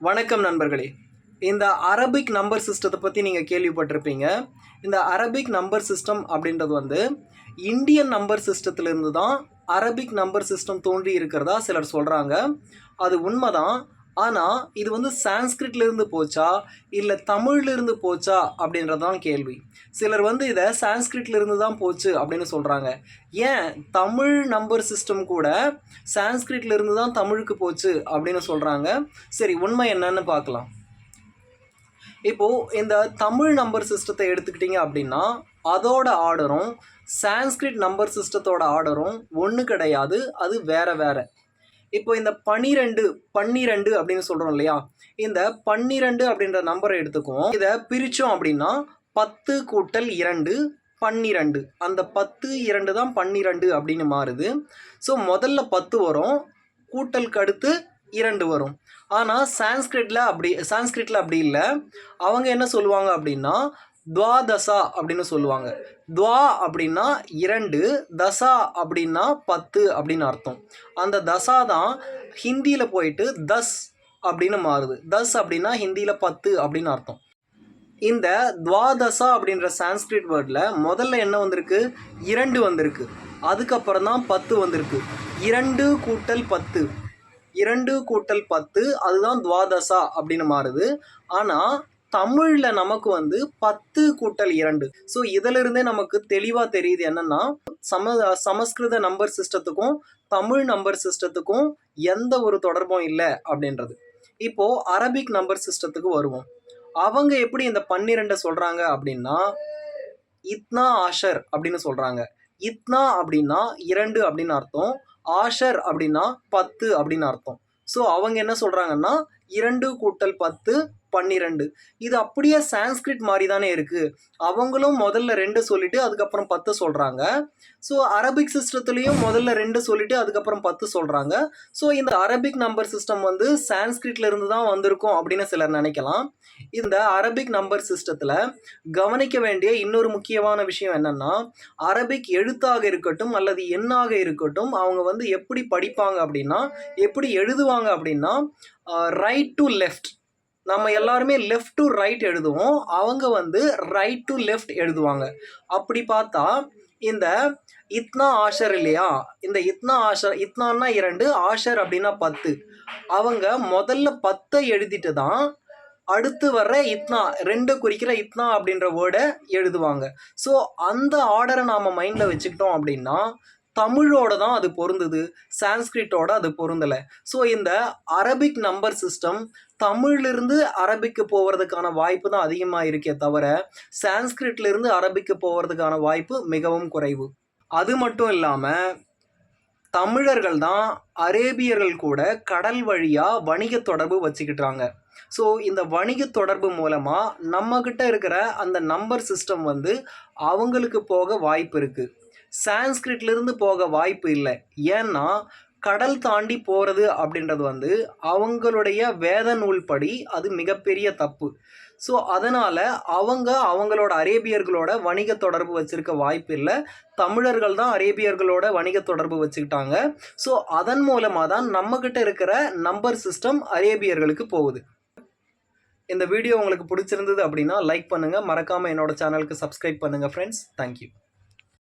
வணக்கம் நண்பர்களே. இந்த அரபிக் நம்பர் சிஸ்டத்தை பற்றி நீங்கள் கேள்விப்பட்டிருப்பீங்க. இந்த அரபிக் நம்பர் சிஸ்டம் அப்படின்றது வந்து இந்தியன் நம்பர் சிஸ்டத்திலிருந்து தான் அரபிக் நம்பர் சிஸ்டம் தோன்றி இருக்கிறதா சிலர் சொல்கிறாங்க அது உண்மைதான். ஆனால் இது வந்து சான்ஸ்கிரிட்லேருந்து போச்சா இல்லை தமிழ்லேருந்து போச்சா அப்படின்றது தான் கேள்வி. சிலர் வந்து இதை சான்ஸ்கிரிட்லேருந்து தான் போச்சு அப்படின்னு சொல்கிறாங்க ஏன் தமிழ் நம்பர் சிஸ்டம் கூட சான்ஸ்கிரிட்லேருந்து தான் தமிழுக்கு போச்சு அப்படின்னு சொல்கிறாங்க சரி உண்மை என்னன்னு பார்க்கலாம். இப்போது இந்த தமிழ் நம்பர் சிஸ்டத்தை எடுத்துக்கிட்டிங்க அப்படின்னா அதோட ஆர்டரும் சான்ஸ்கிரிட் நம்பர் சிஸ்டத்தோட ஆர்டரும் ஒன்று கிடையாது அது வேற வேறு. இப்போ இந்த பன்னிரெண்டு பன்னிரெண்டு அப்படின்னு சொல்கிறோம் இல்லையா? இந்த பன்னிரெண்டு அப்படின்ற நம்பரை எடுத்துக்குவோம். இதை பிரித்தோம் அப்படின்னா பத்து கூட்டல் இரண்டு பன்னிரெண்டு. அந்த பத்து இரண்டு தான் பன்னிரெண்டு அப்படின்னு மாறுது. ஸோ முதல்ல பத்து வரும் கூட்டலுக்கு அடுத்து இரண்டு வரும். ஆனால் சான்ஸ்கிரிட்டில் அப்படி சான்ஸ்கிரிட்டில் அப்படி இல்லை. அவங்க என்ன சொல்லுவாங்க அப்படின்னா துவாதசா அப்படின்னு சொல்லுவாங்க. துவா அப்படின்னா இரண்டு தசா அப்படின்னா பத்து அப்படின்னு அர்த்தம். அந்த தசா தான் ஹிந்தியில் போயிட்டு தஸ் அப்படின்னு மாறுது. தஸ் அப்படின்னா ஹிந்தியில் பத்து அப்படின்னு அர்த்தம். இந்த துவாதசா அப்படின்ற சான்ஸ்கிரிட் வேர்டில் முதல்ல என்ன வந்திருக்கு? இரண்டு வந்திருக்கு. அதுக்கப்புறம் தான் பத்து வந்திருக்கு. இரண்டு கூட்டல் பத்து. இரண்டு கூட்டல் பத்து அதுதான் துவாதசா அப்படின்னு மாறுது. ஆனால் தமிழில் நமக்கு வந்து பத்து கூட்டல் இரண்டு. ஸோ இதிலிருந்தே நமக்கு தெளிவாக தெரியுது என்னன்னா சம சமஸ்கிருத நம்பர் சிஸ்டத்துக்கும் தமிழ் நம்பர் சிஸ்டத்துக்கும் எந்த ஒரு தொடர்பும் இல்லை அப்படின்றது. இப்போது அரபிக் நம்பர் சிஸ்டத்துக்கு வருவோம். அவங்க எப்படி இந்த பன்னிரெண்டை சொல்கிறாங்க அப்படின்னா இத்னா ஆஷர் அப்படின்னு சொல்கிறாங்க இத்னா அப்படின்னா இரண்டு அப்படின்னு அர்த்தம் ஆஷர் அப்படின்னா பத்து அப்படின்னு அர்த்தம். ஸோ அவங்க என்ன சொல்கிறாங்கன்னா இரண்டு கூட்டல் பத்து பன்னிரெண்டு. இது அப்படியே சான்ஸ்கிரிட் மாதிரி தானே இருக்குது அவங்களும் முதல்ல ரெண்டு சொல்லிட்டு அதுக்கப்புறம் பத்து சொல்கிறாங்க ஸோ அரபிக் சிஸ்டத்துலேயும் முதல்ல ரெண்டு சொல்லிவிட்டு அதுக்கப்புறம் பத்து சொல்கிறாங்க ஸோ இந்த அரபிக் நம்பர் சிஸ்டம் வந்து சான்ஸ்கிரிட்ல இருந்து தான் வந்திருக்கும் அப்படின்னு சிலர் நினைக்கலாம். இந்த அரபிக் நம்பர் சிஸ்டத்தில் கவனிக்க வேண்டிய இன்னொரு முக்கியமான விஷயம் என்னென்னா அரபிக் எழுத்தாக இருக்கட்டும் அல்லது எண்ணாக இருக்கட்டும் அவங்க வந்து எப்படி படிப்பாங்க அப்படின்னா எப்படி எழுதுவாங்க அப்படின்னா ரைட் டு லெஃப்ட் நம்ம எல்லாருமே லெஃப்ட் டு ரைட் எழுதுவோம். அவங்க வந்து ரைட் டு லெஃப்ட் எழுதுவாங்க. அப்படி பார்த்தா இந்த இத்னா ஆஷர் இல்லையா? இந்த இத்னா ஆஷர் இத்னான்னா இரண்டு ஆஷர் அப்படின்னா பத்து. அவங்க முதல்ல பத்தை எழுதிட்டு தான் அடுத்து வர்ற இத்னா ரெண்டு குறிக்கிற இத்னா அப்படின்ற வேர்டை எழுதுவாங்க. ஸோ அந்த ஆர்டரை நாம் மைண்டில் வச்சுக்கிட்டோம் அப்படின்னா தமிழோட தான் அது பொருந்துது சான்ஸ்கிரிட்டோட அது பொருந்தலை. ஸோ இந்த அரபிக் நம்பர் சிஸ்டம் தமிழ்லேருந்து அரபிக்கு போகிறதுக்கான வாய்ப்பு தான் அதிகமாக இருக்கே தவிர சான்ஸ்கிரிட்லேருந்து அரபிக்கு போகிறதுக்கான வாய்ப்பு மிகவும் குறைவு. அது மட்டும் இல்லாமல் தமிழர்கள் தான் அரேபியர்கள் கூட கடல் வழியாக வணிக தொடர்பு வச்சுக்கிட்டாங்க. ஸோ இந்த வணிக தொடர்பு மூலமாக நம்மக்கிட்ட இருக்கிற அந்த நம்பர் சிஸ்டம் வந்து அவங்களுக்கு போக வாய்ப்பு இருக்குது சான்ஸ்கிரிட்லேருந்து போக வாய்ப்பு இல்லை. ஏன்னா கடல் தாண்டி போகிறது அப்படின்றது வந்து அவங்களுடைய வேத நூல்படி அது மிகப்பெரிய தப்பு. ஸோ அதனால் அவங்க அவங்களோட அரேபியர்களோட வணிக தொடர்பு வச்சுருக்க வாய்ப்பு இல்லை. தமிழர்கள் தான் அரேபியர்களோட வணிக தொடர்பு வச்சுக்கிட்டாங்க. ஸோ அதன் மூலமாக தான் நம்மக்கிட்ட இருக்கிற நம்பர் சிஸ்டம் அரேபியர்களுக்கு போகுது. இந்த வீடியோ உங்களுக்கு பிடிச்சிருந்தது அப்படின்னா லைக் பண்ணுங்கள் மறக்காமல் என்னோடய சேனலுக்கு சப்ஸ்கிரைப் பண்ணுங்கள் ஃப்ரெண்ட்ஸ் தேங்க்யூ